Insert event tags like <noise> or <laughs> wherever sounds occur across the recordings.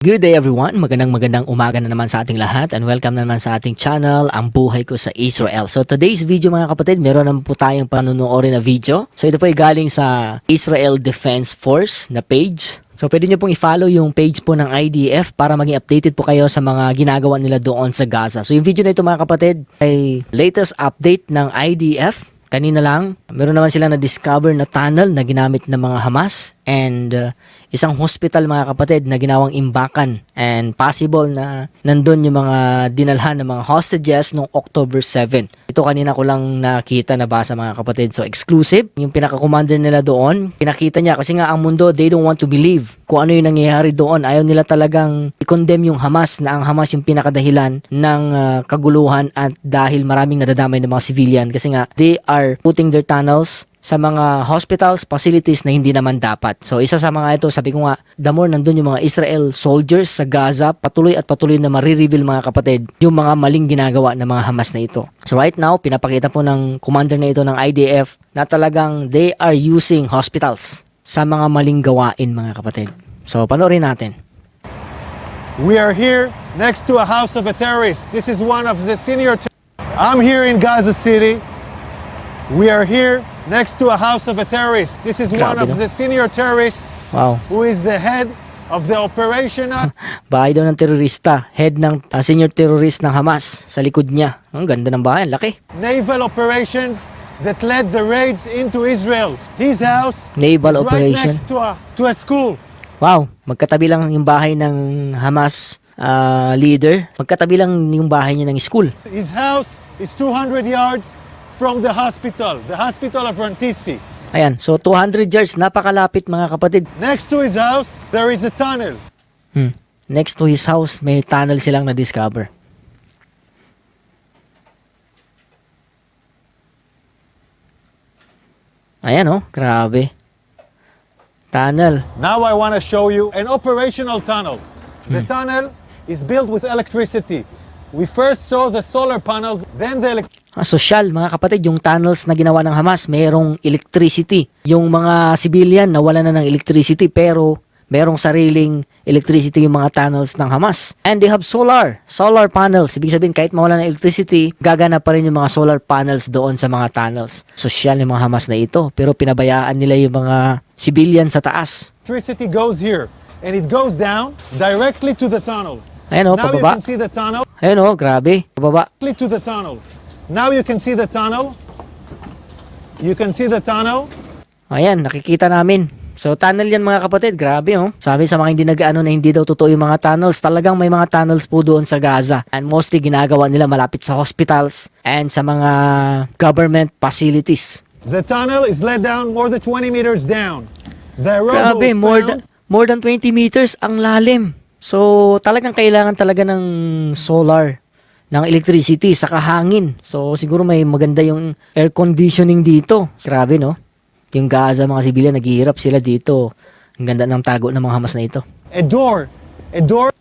Good day everyone! Magandang magandang umaga na naman sa ating lahat and welcome na naman sa ating channel, Ang Buhay Ko sa Israel. So today's video mga kapatid, meron naman po tayong panunuorin na video. So ito po ay galing sa Israel Defense Force na page. So pwede nyo pong i-follow yung page po ng IDF para maging updated po kayo sa mga ginagawa nila doon sa Gaza. So yung video na ito mga kapatid ay latest update ng IDF Kanina lang, meron naman sila na-discover na tunnel na ginamit ng mga Hamas and uh, isang hospital mga kapatid na ginawang imbakan and possible na nandun yung mga dinalhan ng mga hostages noong October 7. Ito kanina ko lang nakita na basa mga kapatid. So exclusive, yung pinaka-commander nila doon, pinakita niya kasi nga ang mundo, they don't want to believe kung ano yung nangyayari doon. Ayaw nila talagang i-condemn yung Hamas na ang Hamas yung pinakadahilan ng uh, kaguluhan at dahil maraming nadadamay ng mga civilian kasi nga they are putting their tunnels sa mga hospitals, facilities na hindi naman dapat. So isa sa mga ito, sabi ko nga, the more nandun yung mga Israel soldiers sa Gaza, patuloy at patuloy na marireveal mga kapatid, yung mga maling ginagawa ng mga Hamas na ito. So right now, pinapakita po ng commander na ito ng IDF na talagang they are using hospitals sa mga maling gawain mga kapatid. So panoorin natin. We are here next to a house of a terrorist. This is one of the senior. I'm here in Gaza City. We are here next to a house of a terrorist. This is one Grabe, of no? the senior terrorists Wow. who is the head of the operation. <laughs> Bahay daw ng terorista, head ng uh, senior terrorist ng Hamas sa likod niya. Ang ganda ng bahay, ang laki. naval operations that led the raids into Israel. His house Naval is right operation. next to a, to a school. Wow, magkatabi lang yung bahay ng Hamas ah, leader. Magkatabi lang yung bahay niya ng school. His house is 200 yards from the hospital, the hospital of Rantisi. Ayan, so 200 yards, napakalapit mga kapatid. Next to his house, there is a tunnel. Hmm. Next to his house, may tunnel silang na-discover. Ayan oh, grabe. Tunnel. Now I want to show you an operational tunnel. The tunnel is built with electricity. We first saw the solar panels, then the elec- Ah, social, mga kapatid, yung tunnels na ginawa ng Hamas, mayroong electricity. Yung mga civilian, nawala na ng electricity, pero merong sariling electricity yung mga tunnels ng Hamas. And they have solar, solar panels. Ibig sabihin, kahit mawala ng electricity, gagana pa rin yung mga solar panels doon sa mga tunnels. Social yung mga Hamas na ito, pero pinabayaan nila yung mga civilian sa taas. electricity goes here, and it goes down directly to the tunnel. Ayan o, you pababa. Ayan o, grabe, pababa. directly to the tunnel. Now you can see the tunnel. You can see the tunnel. Ayan, nakikita namin. So, tunnel yan mga kapatid. Grabe, oh. Sabi sa mga hindi nag-ano na hindi daw totoo yung mga tunnels. Talagang may mga tunnels po doon sa Gaza. And mostly ginagawa nila malapit sa hospitals and sa mga government facilities. The tunnel is let down more than 20 meters down. The Grabe, more than, more than 20 meters ang lalim. So, talagang kailangan talaga ng solar ng electricity sa hangin. So, siguro may maganda yung air conditioning dito. Grabe, no? Yung Gaza, mga sibilyan, naghihirap sila dito. Ang ganda ng tago ng mga Hamas na ito. a door. A door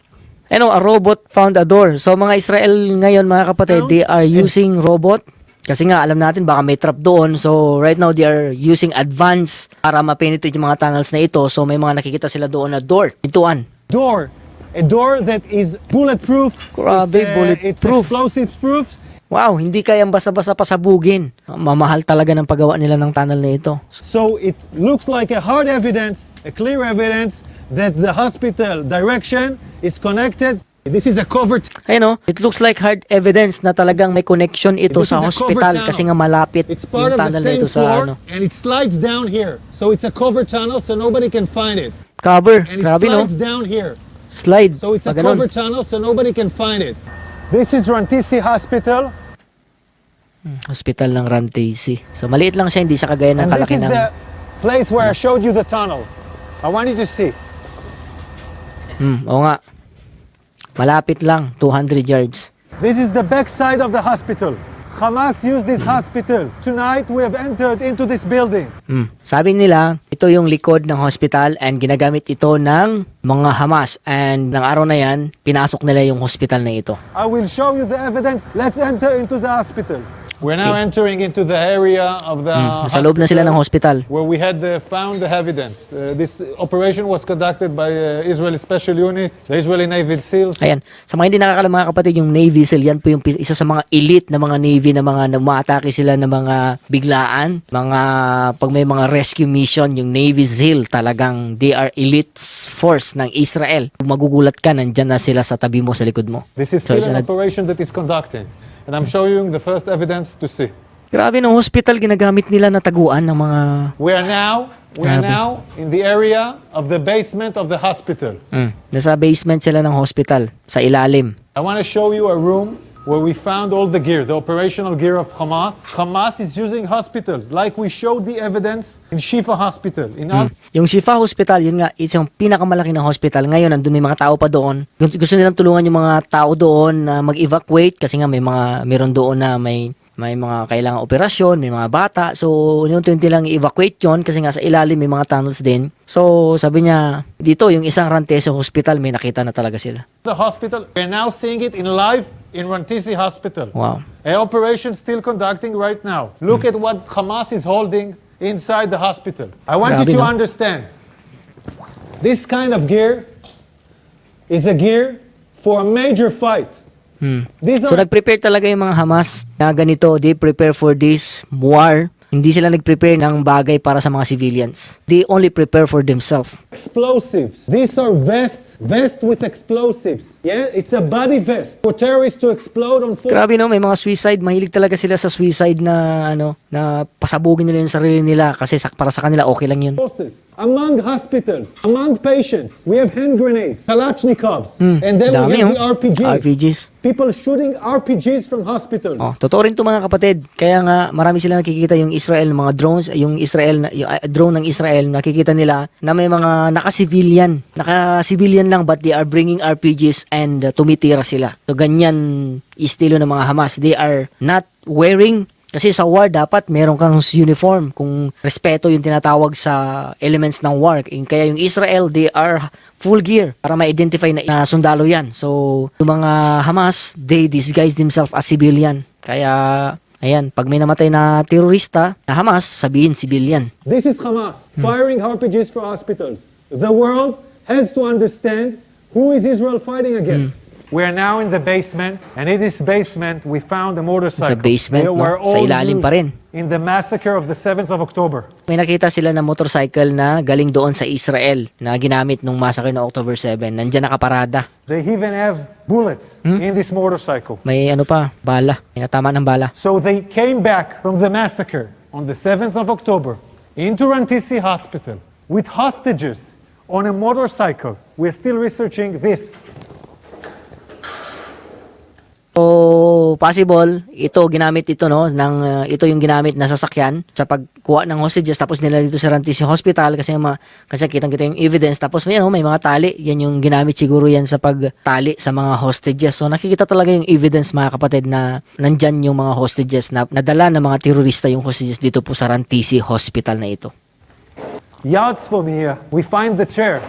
Ano, a robot found a door. So, mga Israel ngayon, mga kapatid, they are using robot. Kasi nga, alam natin, baka may trap doon. So, right now, they are using advance para ma-penetrate yung mga tunnels na ito. So, may mga nakikita sila doon na door. Pintuan. door. A door that is bulletproof. Grabe, it's, uh, It's bulletproof. explosive proof. Wow, hindi kayang basa-basa pasabugin. Mamahal talaga ng paggawa nila ng tunnel na ito. So it looks like a hard evidence, a clear evidence that the hospital direction is connected. This is a covered Ayun oh, it looks like hard evidence na talagang may connection ito This sa hospital kasi nga malapit It's yung part tunnel na ito sa floor ano. and it slides down here. So it's a covered tunnel so nobody can find it. Cover. And it Grabe no. down here. Slide. So it's a Pag ganun. covered tunnel so nobody can find it. This is Rantisi Hospital. Hospital ng Rantesi. So maliit lang siya, hindi siya kagaya ng And this kalaki is ng... the place where I showed you the tunnel. I want you to see. Hmm, oo nga. Malapit lang, 200 yards. This is the back side of the hospital. Hamas used this hospital. Tonight we have entered into this building. Hmm. Sabi nila, ito yung likod ng hospital and ginagamit ito ng mga Hamas. And ng araw na yan, pinasok nila yung hospital na ito. I will show you the evidence. Let's enter into the hospital. We're now Okay. entering into the area of the Nasa loob na sila ng hospital. where we had uh, found the evidence. Uh, this operation was conducted by uh, Israeli Special Unit, the Israeli Navy SEALs. Ayan. Sa mga hindi nakakalam mga kapatid, yung Navy SEAL, yan po yung isa sa mga elite na mga Navy na mga umaatake sila ng mga biglaan. Mga, pag may mga rescue mission, yung Navy SEAL talagang they are elite force ng Israel. Magugulat ka, nandyan na sila sa tabi mo, sa likod mo. This is So, still an operation that is conducting, and I'm showing the first evidence to see. Grabe ng hospital, ginagamit nila na taguan ng mga... We are now we are Grabe. now in the area of the basement of the hospital. Mm, nasa basement sila ng hospital, sa ilalim. I want to show you a room where we found all the gear, the operational gear of Hamas. Hamas is using hospitals, like we showed the evidence in Shifa Hospital. In our Yung Shifa Hospital, yun nga, it's yung pinakamalaki na hospital. Ngayon, nandun may mga tao pa doon. Gusto nilang tulungan yung mga tao doon na mag-evacuate kasi nga may mga, meron doon na may may mga kailangan operasyon, may mga bata. So, unti-unti lang i-evacuate yun kasi nga sa ilalim may mga tunnels din. So, sabi niya, dito yung isang Rantese Hospital, may nakita na talaga sila. the hospital, we're now seeing it in live in Rantisi Hospital. Wow. An operation still conducting right now. Look at what Hamas is holding inside the hospital. I want Grabe, you to no? understand. This kind of gear is a gear for a major fight. These So, are nag-prepare talaga yung mga Hamas na ganito, they prepare for this war. Hindi sila nag-prepare ng bagay para sa mga civilians. They only prepare for themselves. explosives. These are vests, vest with explosives. Yeah, it's a body vest for terrorists to explode on foot. Grabe no, may mga suicide, mahilig talaga sila sa suicide na ano, na pasabugin nila yung sarili nila kasi sa, para sa kanila okay lang yun. Forces. Among hospitals, among patients, we have hand grenades, Kalashnikovs, and then. Dami we have oh. the RPGs. RPGs. People shooting RPGs from hospitals. Oh, totoo rin to mga kapatid. Kaya nga marami sila nakikita yung Israel mga drones, yung Israel na yung uh, drone ng Israel nakikita nila na may mga naka-civilian, naka-civilian lang but they are bringing RPGs and uh, tumitira sila. So ganyan estilo ng mga Hamas. They are not wearing kasi sa war dapat meron kang uniform kung respeto yung tinatawag sa elements ng war. Kaya yung Israel, they are full gear para ma-identify na, na sundalo yan. So, yung mga Hamas, they disguise themselves as civilian. Kaya, ayan, pag may namatay na terorista, na Hamas, sabihin civilian. This is Hamas firing RPGs for hospitals. The world has to understand who is Israel fighting against. We are now in the basement, and in this basement, we found a motorcycle. Sa basement, They no? were Sa all ilalim pa rin. In the massacre of the 7th of October. May nakita sila na motorcycle na galing doon sa Israel na ginamit nung massacre ng October 7. Nandiyan nakaparada. They even have bullets in this motorcycle. May ano pa, bala. May natama ng bala. So they came back from the massacre on the 7th of October into Rantisi Hospital with hostages on a motorcycle. We're still researching this. So, possible, ito ginamit ito no, ng uh, ito yung ginamit na sasakyan sa pagkuha ng hostages tapos nila dito sa Rantisi Hospital kasi ma, kasi kitang-kita yung evidence tapos may ano, may mga tali, yan yung ginamit siguro yan sa pagtali sa mga hostages. So nakikita talaga yung evidence mga kapatid na nandyan yung mga hostages na nadala ng mga terorista yung hostages dito po sa Rantisi Hospital na ito. Yards from here, we find the chair.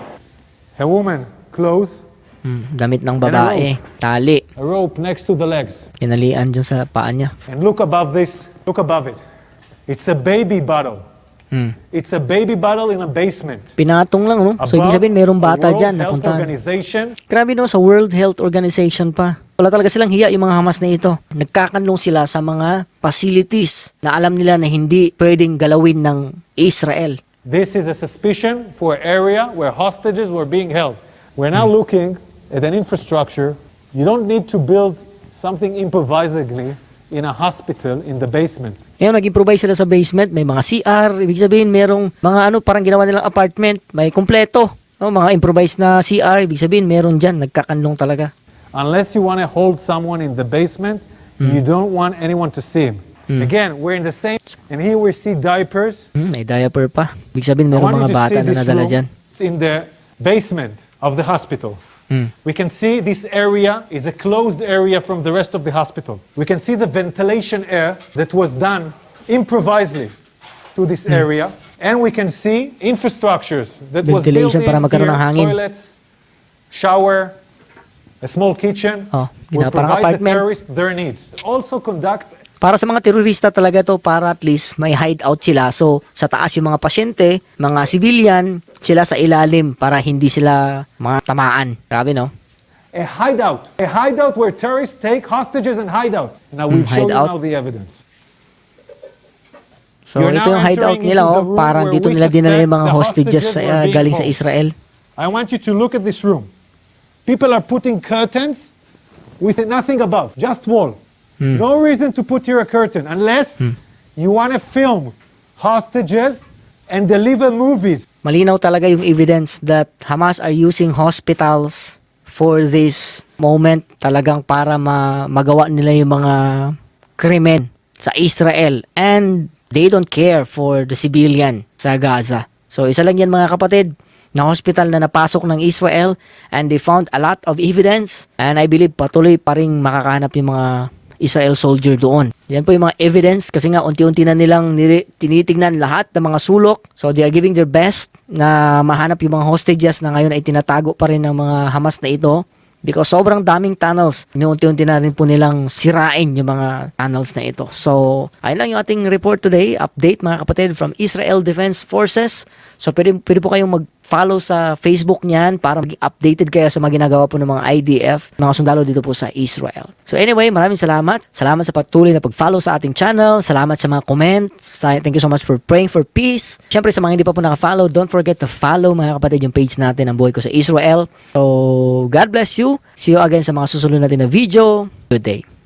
A woman, clothes, Hmm, damit ng babae, tali, a rope next to the legs. kinalian dyan sa paa niya. And look above this, look above it. It's a baby bottle. Hmm. It's a baby bottle in a basement. Pinatong lang no. So ibig sabihin merong bata dyan. Organization Grabe no, sa World Health Organization pa. Wala talaga silang hiya yung mga Hamas na ito. Nagkakanlong sila sa mga facilities na alam nila na hindi pwedeng galawin ng Israel. This is a suspicion for area where hostages were being held. We're now looking at an infrastructure. You don't need to build something improvisedly in a hospital in the basement. Ngayon, nag-improvise sila sa basement. May mga CR. Ibig sabihin, merong mga ano, parang ginawa nilang apartment. May kumpleto. No, mga improvised na CR. Ibig sabihin, meron dyan. Nagkakanlong talaga. Unless you want to hold someone in the basement, you don't want anyone to see him. Again, we're in the same, and here we see diapers. Hmm, may diaper pa. Ibig sabihin, want mga bata na nadala dyan. It's in the basement of the hospital. Hmm. We can see this area is a closed area from the rest of the hospital. We can see the ventilation air that was done improvisely to this Hmm. area. And we can see infrastructures that was built in para magkaroon ng hangin. toilets, shower, a small kitchen. Oh, will provide the terrorists their needs. Also conduct Para sa mga terorista talaga to para at least may hideout sila. So sa taas yung mga pasyente, mga civilian, sila sa ilalim para hindi sila mga tamaan. Grabe no? A hideout. A hideout where terrorists take hostages and hideout. Now we'll Mm, show you now the evidence. So You're ito yung hideout nila oh, parang dito nila dinala yung mga hostages uh, galing sa. Israel. I want you to look at this room. People are putting curtains with nothing above, just wall. No reason to put here a curtain unless you want to film hostages and deliver movies. Malinaw talaga yung evidence that Hamas are using hospitals for this moment talagang para ma magawa nila yung mga krimen sa Israel and they don't care for the civilian sa Gaza. So isa lang yan mga kapatid na hospital na napasok ng Israel and they found a lot of evidence and I believe patuloy pa rin makakahanap yung mga Israel soldier doon. Yan po yung mga evidence kasi nga unti-unti na nilang tinitingnan lahat ng mga sulok. So they are giving their best na mahanap yung mga hostages na ngayon ay tinatago pa rin ng mga Hamas na ito. Because sobrang daming tunnels. Inuunti-unti na rin po nilang sirain yung mga tunnels na ito. So, ayun lang yung ating report today. Update mga kapatid from Israel Defense Forces. So, pwede, pwede po kayong mag-follow sa Facebook niyan para maging updated kayo sa mga ginagawa po ng mga IDF, mga sundalo dito po sa Israel. So, anyway, maraming salamat. Salamat sa patuloy na pag-follow sa ating channel. Salamat sa mga comments. Sa- Thank you so much for praying for peace. Siyempre, sa mga hindi pa po naka-follow, don't forget to follow mga kapatid yung page natin ang buhay ko sa Israel. So, God bless you. See you again sa mga susunod natin na video. Good day.